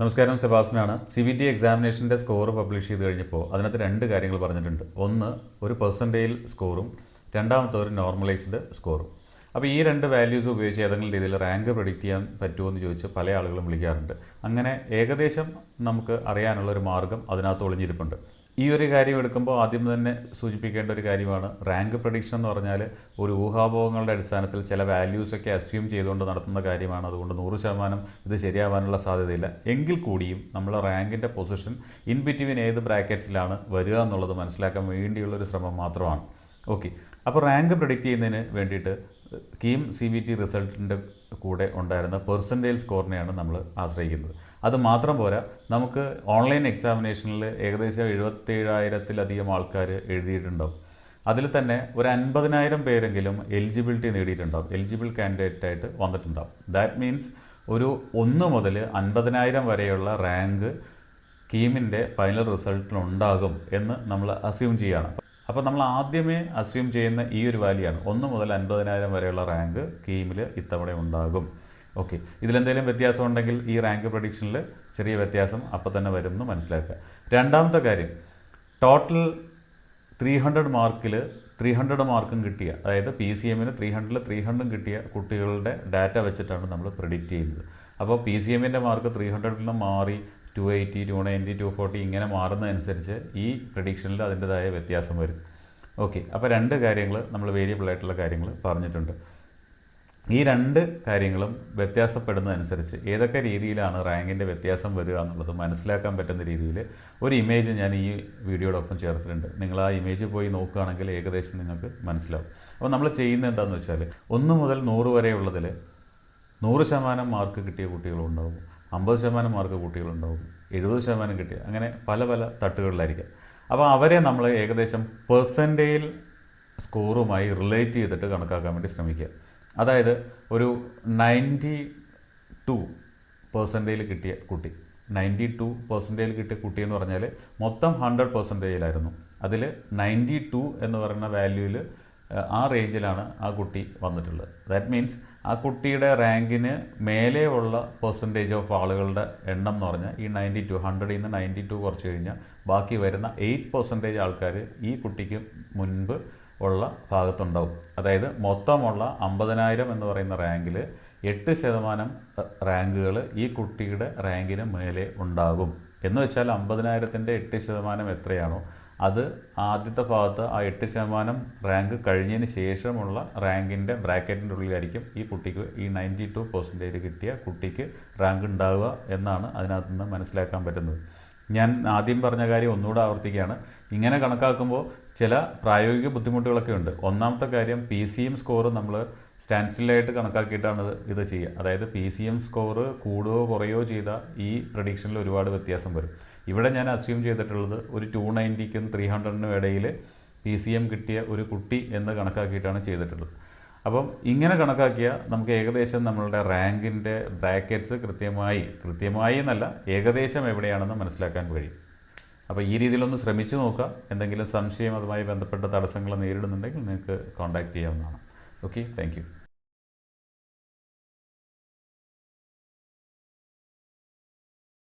നമസ്കാരം സെബാസ്മയാണ് C B T എക്സാമിനേഷന്റെ സ്കോർ പബ്ലിഷ് ചെയ്ത് കഴിഞ്ഞപ്പോൾ അതിനകത്ത് രണ്ട് കാര്യങ്ങൾ പറഞ്ഞിട്ടുണ്ട്. ഒന്ന് ഒരു പെർസെന്റേജ് സ്കോറും രണ്ടാമത്തെ ഒരു നോർമലൈസ്ഡ് സ്കോറും അപ്പോൾ ഈ രണ്ട് വാല്യൂസ് ഉപയോഗിച്ച് ഏതെങ്കിലും രീതിയിൽ റാങ്ക് പ്രഡിക്റ്റ് ചെയ്യാൻ പറ്റുമോ എന്ന് ചോദിച്ച് പല ആളുകളും വിളിക്കാറുണ്ട്. അങ്ങനെ ഏകദേശം നമുക്ക് അറിയാനുള്ള ഒരു മാർഗം അതിനകത്ത് ഒളിഞ്ഞിരിപ്പുണ്ട്. ഈ ഒരു കാര്യം എടുക്കുമ്പോൾ ആദ്യം തന്നെ സൂചിപ്പിക്കേണ്ട ഒരു കാര്യമാണ്. റാങ്ക് പ്രഡിക്ഷൻ എന്ന് പറഞ്ഞാൽ ഒരു ഊഹാഭോഗങ്ങളുടെ അടിസ്ഥാനത്തിൽ ചില വാല്യൂസൊക്കെ അസ്യൂം ചെയ്തുകൊണ്ട് നടത്തുന്ന കാര്യമാണ്. അതുകൊണ്ട് നൂറ് ശതമാനം ഇത് ശരിയാവാനുള്ള സാധ്യതയില്ല. എങ്കിൽ കൂടിയും നമ്മൾ റാങ്കിന്റെ പൊസിഷൻ ഇൻ ബിറ്റ്വീൻ ഏത് ബ്രാക്കറ്റ്സിലാണ് വരിക എന്നുള്ളത് മനസ്സിലാക്കാൻ വേണ്ടിയുള്ളൊരു ശ്രമം മാത്രമാണ്. ഓക്കെ അപ്പോൾ റാങ്ക് പ്രഡിക്റ്റ് ചെയ്യുന്നതിന് വേണ്ടിയിട്ട് കീം സി ബി ടി റിസൾട്ടിന്റെ കൂടെ ഉണ്ടായിരുന്ന പെർസെന്റേജ് സ്കോറിനെയാണ് നമ്മൾ ആശ്രയിക്കുന്നത്. അത് മാത്രം പോരാ നമുക്ക് ഓൺലൈൻ എക്സാമിനേഷനിൽ ഏകദേശം എഴുപത്തേഴായിരത്തിലധികം ആൾക്കാർ എഴുതിയിട്ടുണ്ടാവും. അതിൽ തന്നെ ഒരു അൻപതിനായിരം പേരെങ്കിലും എലിജിബിലിറ്റി നേടിയിട്ടുണ്ടാവും. എലിജിബിൾ കാൻഡിഡേറ്റ് ആയിട്ട് വന്നിട്ടുണ്ടാവും. ദാറ്റ് മീൻസ് ഒരു ഒന്ന് മുതൽ അൻപതിനായിരം വരെയുള്ള റാങ്ക് കീമിന്റെ ഫൈനൽ റിസൾട്ടിനുണ്ടാകും എന്ന് നമ്മൾ അസ്യൂം ചെയ്യുകയാണ് അപ്പോൾ നമ്മൾ ആദ്യമേ അസ്യൂം ചെയ്യുന്ന ഈ ഒരു വാല്യാണ് ഒന്ന് മുതൽ അൻപതിനായിരം വരെയുള്ള റാങ്ക് കീമിൽ ഇത്തവണ ഉണ്ടാകും. ഓക്കെ ഇതിലെന്തെങ്കിലും വ്യത്യാസം ഉണ്ടെങ്കിൽ ഈ റാങ്ക് പ്രൊഡിക്ഷനിൽ ചെറിയ വ്യത്യാസം അപ്പോൾ തന്നെ വരും എന്ന് മനസ്സിലാക്കുക. രണ്ടാമത്തെ കാര്യം ടോട്ടൽ ത്രീ ഹൺഡ്രഡ് മാർക്കിൽ ത്രീ ഹൺഡ്രഡ് മാർക്കും കിട്ടിയ അതായത് പി സി എമ്മിന് ത്രീ ഹൺഡ്രഡിൽ ത്രീ ഹൺഡ്രഡും കിട്ടിയ കുട്ടികളുടെ ഡാറ്റ വെച്ചിട്ടാണ് നമ്മൾ പ്രിഡിക്റ്റ് ചെയ്യുന്നത്. അപ്പോൾ പി സി എമ്മിന്റെ മാർക്ക് ത്രീ ഹൺഡ്രഡിൽ നിന്ന് മാറി two eighty two ninety two forty ഇങ്ങനെ മാറുന്നതനുസരിച്ച് ഈ പ്രഡിക്ഷനിൽ അതിന്റെതായ വ്യത്യാസം വരും. ഓക്കെ അപ്പോൾ രണ്ട് കാര്യങ്ങൾ നമ്മൾ വേരിയബിൾ ആയിട്ടുള്ള കാര്യങ്ങൾ പറഞ്ഞിട്ടുണ്ട്. ഈ രണ്ട് കാര്യങ്ങളും വ്യത്യാസപ്പെടുന്നതനുസരിച്ച് ഏതൊക്കെ രീതിയിലാണ് റാങ്കിന്റെ വ്യത്യാസം വരിക എന്നുള്ളത് മനസ്സിലാക്കാൻ പറ്റുന്ന രീതിയിൽ ഒരു ഇമേജ് ഞാൻ ഈ വീഡിയോടൊപ്പം ചേർത്തിട്ടുണ്ട്. നിങ്ങൾ ആ ഇമേജ് പോയി നോക്കുകയാണെങ്കിൽ ഏകദേശം നിങ്ങൾക്ക് മനസ്സിലാവും. അപ്പോൾ നമ്മൾ ചെയ്യുന്നത് എന്താണെന്ന് വെച്ചാൽ ഒന്ന് മുതൽ നൂറ് വരെയുള്ളതിൽ നൂറ് ശതമാനം മാർക്ക് കിട്ടിയ കുട്ടികളുണ്ടാവും. അമ്പത് ശതമാനം മാർക്ക് കുട്ടികളുണ്ടാവും. എഴുപത് ശതമാനം കിട്ടിയ അങ്ങനെ പല പല തട്ടുകളിലായിരിക്കാം. അപ്പോൾ അവരെ നമ്മൾ ഏകദേശം പെർസെന്റേജിൽ സ്കോറുമായി റിലേറ്റ് ചെയ്തിട്ട് കണക്കാക്കാൻ വേണ്ടി ശ്രമിക്കുക. അതായത് ഒരു നയന്റി ടു പെർസെന്റേജിൽ കിട്ടിയ കുട്ടി. നയന്റി ടു പെർസെന്റേജിൽ കിട്ടിയ കുട്ടി എന്ന് പറഞ്ഞാൽ മൊത്തം ഹൺഡ്രഡ് പെർസെന്റേജിലായിരുന്നു അതിൽ നയന്റി ടു എന്ന് പറയുന്ന വാല്യൂവിൽ ആ റേഞ്ചിലാണ് ആ കുട്ടി വന്നിട്ടുള്ളത്. ദാറ്റ് മീൻസ് ആ കുട്ടിയുടെ റാങ്കിന് മേലെയുള്ള പെർസെന്റേജ് ഓഫ് ആളുകളുടെ എണ്ണം എന്ന് പറഞ്ഞാൽ ഈ നയന്റി ടു ഹൺഡ്രഡിൽ നിന്ന് നയന്റി ടു കുറച്ച് കഴിഞ്ഞാൽ ബാക്കി വരുന്ന എയ്റ്റ് പെർസെന്റേജ് ആൾക്കാർ ഈ കുട്ടിക്ക് മുൻപ് ഉള്ള ഭാഗത്തുണ്ടാവും. അതായത് മൊത്തമുള്ള അമ്പതിനായിരം എന്ന് പറയുന്ന റാങ്കിൽ എട്ട് ശതമാനം റാങ്കുകൾ ഈ കുട്ടിയുടെ റാങ്കിന് മേലെ ഉണ്ടാകും. എന്ന് വെച്ചാൽ അമ്പതിനായിരത്തിന്റെ എട്ട് ശതമാനം എത്രയാണോ അത് ആദ്യത്തെ ഭാഗത്ത് ആ എട്ട് ശതമാനം റാങ്ക് കഴിഞ്ഞതിന് ശേഷമുള്ള റാങ്കിന്റെ ബ്രാക്കറ്റിന്റെ ഉള്ളിലായിരിക്കും ഈ കുട്ടിക്ക് ഈ നയന്റി ടു പെർസെന്റേജ് കിട്ടിയ കുട്ടിക്ക് റാങ്ക് ഉണ്ടാവുക എന്നാണ് അതിനകത്ത് നിന്ന് മനസ്സിലാക്കാൻ പറ്റുന്നത്. ഞാൻ ആദ്യം പറഞ്ഞ കാര്യം ഒന്നുകൂടെ ആവർത്തിക്കുകയാണ്. ഇങ്ങനെ കണക്കാക്കുമ്പോൾ ചില പ്രായോഗിക ബുദ്ധിമുട്ടുകളൊക്കെ ഉണ്ട്. ഒന്നാമത്തെ കാര്യം പി സി എം സ്കോറ് നമ്മൾ സ്റ്റാൻഡ് സ്റ്റില്ലായിട്ട് കണക്കാക്കിയിട്ടാണ് ഇത് ചെയ്യുക. അതായത് പി സി എം സ്കോറ് കൂടുകയോ കുറയോ ചെയ്ത ഈ പ്രഡിക്ഷനിൽ ഒരുപാട് വ്യത്യാസം വരും. ഇവിടെ ഞാൻ അസ്യൂം ചെയ്തിട്ടുള്ളത് ഒരു ടു നയന്റിക്കും ത്രീ ഹൺഡ്രഡിനും ഇടയിൽ പി സി എം കിട്ടിയ ഒരു കുട്ടി എന്ന് കണക്കാക്കിയിട്ടാണ് ചെയ്തിട്ടുള്ളത്. അപ്പം ഇങ്ങനെ കണക്കാക്കിയാൽ നമുക്ക് ഏകദേശം നമ്മളുടെ റാങ്കിന്റെ ബ്രാക്കറ്റ്സ് കൃത്യമായി കൃത്യമായി എന്നല്ല ഏകദേശം എവിടെയാണെന്ന് മനസ്സിലാക്കാൻ കഴിയും. അപ്പോൾ ഈ രീതിയിലൊന്ന് ശ്രമിച്ചു നോക്കുക. എന്തെങ്കിലും സംശയം അതുമായി ബന്ധപ്പെട്ട തടസ്സങ്ങൾ നേരിടുന്നുണ്ടെങ്കിൽ നിങ്ങൾക്ക് കോൺടാക്റ്റ് ചെയ്യാവുന്നതാണ്. Okay thank